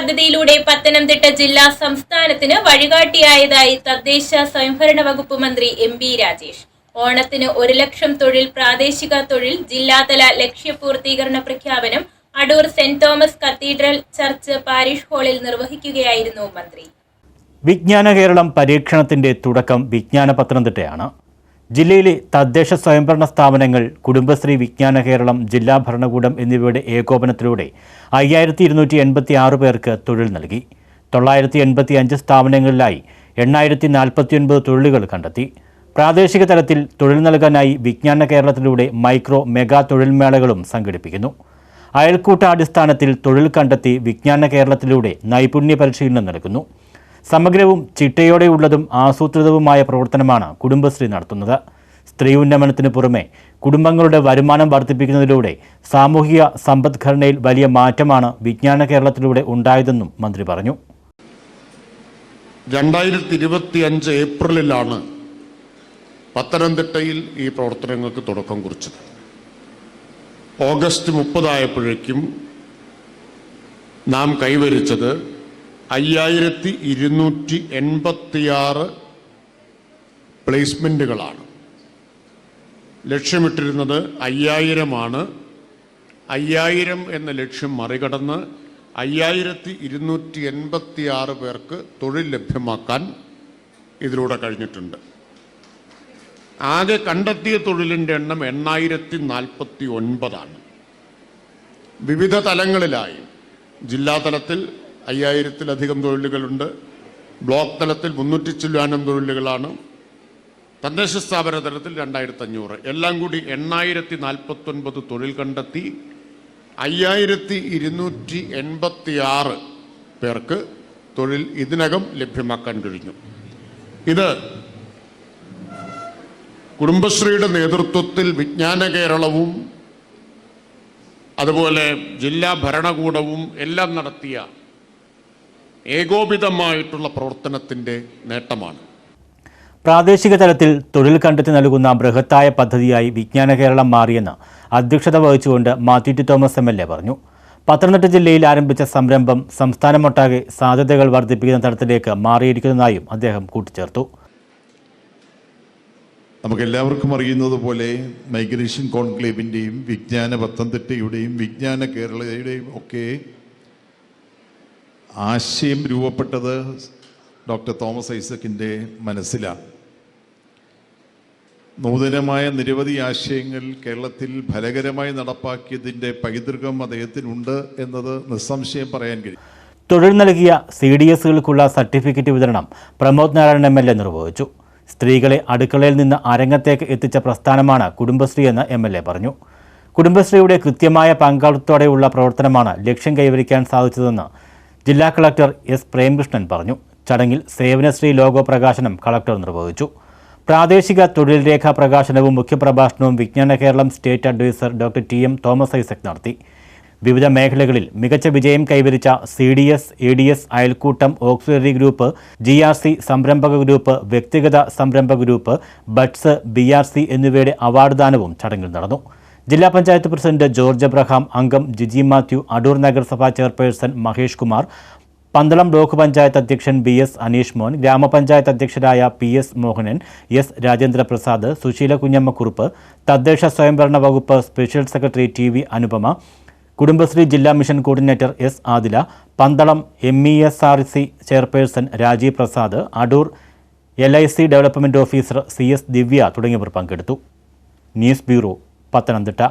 പദ്ധതിയിലൂടെ പത്തനംതിട്ട ജില്ല സംസ്ഥാനത്തിന് വഴികാട്ടിയായതായി തദ്ദേശ സ്വയംഭരണ വകുപ്പ് മന്ത്രി എം ബി രാജേഷ്. ഓണത്തിന് ഒരു ലക്ഷം തൊഴിൽ പ്രാദേശിക തൊഴിൽ ജില്ലാതല ലക്ഷ്യപൂർത്തീകരണ പ്രഖ്യാപനം Adoor saint Thomas cathedral church parish ഹാളിൽ നിർവഹിക്കുകയായിരുന്നു മന്ത്രി. വിജ്ഞാന കേരളം പരീക്ഷണത്തിന്റെ തുടക്കം വിജ്ഞാന പത്തനംതിട്ടയാണ്. ജില്ലയിലെ തദ്ദേശ സ്വയംഭരണ സ്ഥാപനങ്ങൾ കുടുംബശ്രീ വിജ്ഞാന കേരളം ജില്ലാ ഭരണകൂടം എന്നിവയുടെ ഏകോപനത്തിലൂടെ അയ്യായിരത്തി ഇരുന്നൂറ്റി എൺപത്തി ആറ് പേർക്ക് തൊഴിൽ നൽകി. തൊള്ളായിരത്തി എൺപത്തി അഞ്ച് സ്ഥാപനങ്ങളിലായി എണ്ണായിരത്തി നാൽപ്പത്തിയൊൻപത് തൊഴിലുകൾ കണ്ടെത്തി. പ്രാദേശിക തലത്തിൽ തൊഴിൽ നൽകാനായി വിജ്ഞാന കേരളത്തിലൂടെ മൈക്രോ മെഗാ തൊഴിൽ മേളകളും സംഘടിപ്പിക്കുന്നു. അയൽക്കൂട്ടാടിസ്ഥാനത്തിൽ തൊഴിൽ കണ്ടെത്തി വിജ്ഞാന കേരളത്തിലൂടെ നൈപുണ്യ പരിശീലനം നൽകുന്നു. സമഗ്രവും ചിട്ടയോടെയുള്ളതും ആസൂത്രിതവുമായ പ്രവർത്തനമാണ് കുടുംബശ്രീ നടത്തുന്നത്. സ്ത്രീ ഉന്നമനത്തിന് പുറമെ കുടുംബങ്ങളുടെ വരുമാനം വർദ്ധിപ്പിക്കുന്നതിലൂടെ സാമൂഹിക സമ്പദ്ഘടനയിൽ വലിയ മാറ്റമാണ് വിജ്ഞാന കേരളത്തിലൂടെ ഉണ്ടായതെന്നും മന്ത്രി പറഞ്ഞു. രണ്ടായിരത്തി ഇരുപത്തി അഞ്ച് ഏപ്രിലിലാണ് പത്തനംതിട്ടയിൽ ഈ പ്രവർത്തനങ്ങൾക്ക് തുടക്കം കുറിച്ചത്. ഓഗസ്റ്റ് മുപ്പതായപ്പോഴേക്കും നാം കൈവരിച്ചത് അയ്യായിരത്തി ഇരുന്നൂറ്റി എൺപത്തിയാറ് പ്ലേസ്മെന്റുകളാണ് ലക്ഷ്യമിട്ടിരുന്നത് അയ്യായിരമാണ്. അയ്യായിരം എന്ന ലക്ഷ്യം മറികടന്ന് അയ്യായിരത്തി ഇരുന്നൂറ്റി എൺപത്തി ആറ് പേർക്ക് തൊഴിൽ ലഭ്യമാക്കാൻ ഇതിലൂടെ കഴിഞ്ഞിട്ടുണ്ട്. ആകെ കണ്ടെത്തിയ തൊഴിലിന്റെ എണ്ണം എണ്ണായിരത്തി നാൽപ്പത്തി ഒൻപതാണ് വിവിധ തലങ്ങളിലായി ജില്ലാ തലത്തിൽ അയ്യായിരത്തിലധികം തൊഴിലുകളുണ്ട്. ബ്ലോക്ക് തലത്തിൽ മുന്നൂറ്റി ചില്ലാനം തൊഴിലുകളാണ്. തദ്ദേശ സ്ഥാപന തലത്തിൽ രണ്ടായിരത്തി അഞ്ഞൂറ് എല്ലാം കൂടി എണ്ണായിരത്തി നാൽപ്പത്തൊൻപത് തൊഴിൽ കണ്ടെത്തി അയ്യായിരത്തി ഇരുന്നൂറ്റി എൺപത്തി ആറ് പേർക്ക് തൊഴിൽ ഇതിനകം ലഭ്യമാക്കാൻ കഴിഞ്ഞു. ഇത് കുടുംബശ്രീയുടെ നേതൃത്വത്തിൽ വിജ്ഞാന കേരളവും അതുപോലെ ജില്ലാ ഭരണകൂടവും എല്ലാം നടത്തിയ ഏകോപിതമായിട്ടുള്ള പ്രവർത്തനത്തിന്റെ നേട്ടമാണ്. പ്രാദേശിക തലത്തിൽ തൊഴിൽ കണ്ടെത്തി നൽകുന്ന ബൃഹത്തായ പദ്ധതിയായി വിജ്ഞാന കേരളം മാറിയെന്ന് അധ്യക്ഷത വഹിച്ചുകൊണ്ട് Mathew T Thomas M L A പറഞ്ഞു. പത്തനംതിട്ട ജില്ലയിൽ ആരംഭിച്ച സംരംഭം സംസ്ഥാനമൊട്ടാകെ സാധ്യതകൾ വർദ്ധിപ്പിക്കുന്ന തരത്തിലേക്ക് മാറിയിരിക്കുന്നതായും അദ്ദേഹം കൂട്ടിച്ചേർത്തു. നമുക്കെല്ലാവർക്കും അറിയുന്നത് പോലെ മൈഗ്രേഷൻ കോൺക്ലേവിന്റെയും വിജ്ഞാന പത്തനംതിട്ടയുടെയും വിജ്ഞാന കേരളയുടെയും ഒക്കെ ആശയം രൂപപ്പെട്ടത് ഡോക്ടർ തോമസ് ഐസക്കിന്റെ മനസ്സിലാണ്. നൂതനമായ നിരവധി ആശയങ്ങൾ കേരളത്തിൽ ഫലകരമായി നടപ്പാക്കിയതിന്റെ പൈതൃകം അദ്ദേഹത്തിനുണ്ട് എന്നത് നിസ്സംശയം പറയാൻ കഴിയും. തൊഴിൽ നൽകിയ സി ഡി എസുകൾക്കുള്ള സർട്ടിഫിക്കറ്റ് വിതരണം Pramod Narayanan M L A നിർവഹിച്ചു. സ്ത്രീകളെ അടുക്കളയിൽ നിന്ന് അരങ്ങത്തേക്ക് എത്തിച്ച പ്രസ്ഥാനമാണ് കുടുംബശ്രീ എന്ന് എം എൽ എ പറഞ്ഞു. കുടുംബശ്രീയുടെ കൃത്യമായ പങ്കാളിത്തോടെയുള്ള പ്രവർത്തനമാണ് ലക്ഷ്യം കൈവരിക്കാൻ സാധിച്ചതെന്ന് ജില്ലാ കളക്ടർ എസ് പ്രേംകൃഷ്ണൻ പറഞ്ഞു. ചടങ്ങിൽ സേവനശ്രീ ലോഗോ പ്രകാശനം കളക്ടർ നിർവഹിച്ചു. പ്രാദേശിക തൊഴിൽ രേഖാ പ്രകാശനവും മുഖ്യപ്രഭാഷണവും Vijnana Keralam state adviser doctor T M Thomas Isaac നടത്തി. വിവിധ മേഖലകളിൽ മികച്ച വിജയം കൈവരിച്ച C D S A D S അയൽക്കൂട്ടം auxiliary group G R C സംരംഭക ഗ്രൂപ്പ് വ്യക്തിഗത സംരംഭക group buds B R C എന്നിവയുടെ അവാർഡ് ദാനവും ചടങ്ങിൽ നടന്നു. ജില്ലാ പഞ്ചായത്ത് പ്രസിഡന്റ് ജോർജ് എബ്രഹാം അംഗം ജിജി മാത്യു അടൂർ നഗരസഭാ ചെയർപേഴ്സൺ മഹേഷ് കുമാർ പന്തളം ബ്ലോക്ക് പഞ്ചായത്ത് അധ്യക്ഷൻ ബി എസ് അനീഷ് മോൻ ഗ്രാമപഞ്ചായത്ത് അധ്യക്ഷരായ P S Mohanan S Rajendra Prasad Susheela Kunjamma Kurup തദ്ദേശ സ്വയംഭരണ വകുപ്പ് special secretary T V Anupama Kudumbashree ജില്ലാ mission coordinator S Adila Pandalam M E S R C chairperson Rajeev Prasad Adoor L I C development officer C S Divya തുടങ്ങിയവർ പങ്കെടുത്തു. News bureau Pathanamthitta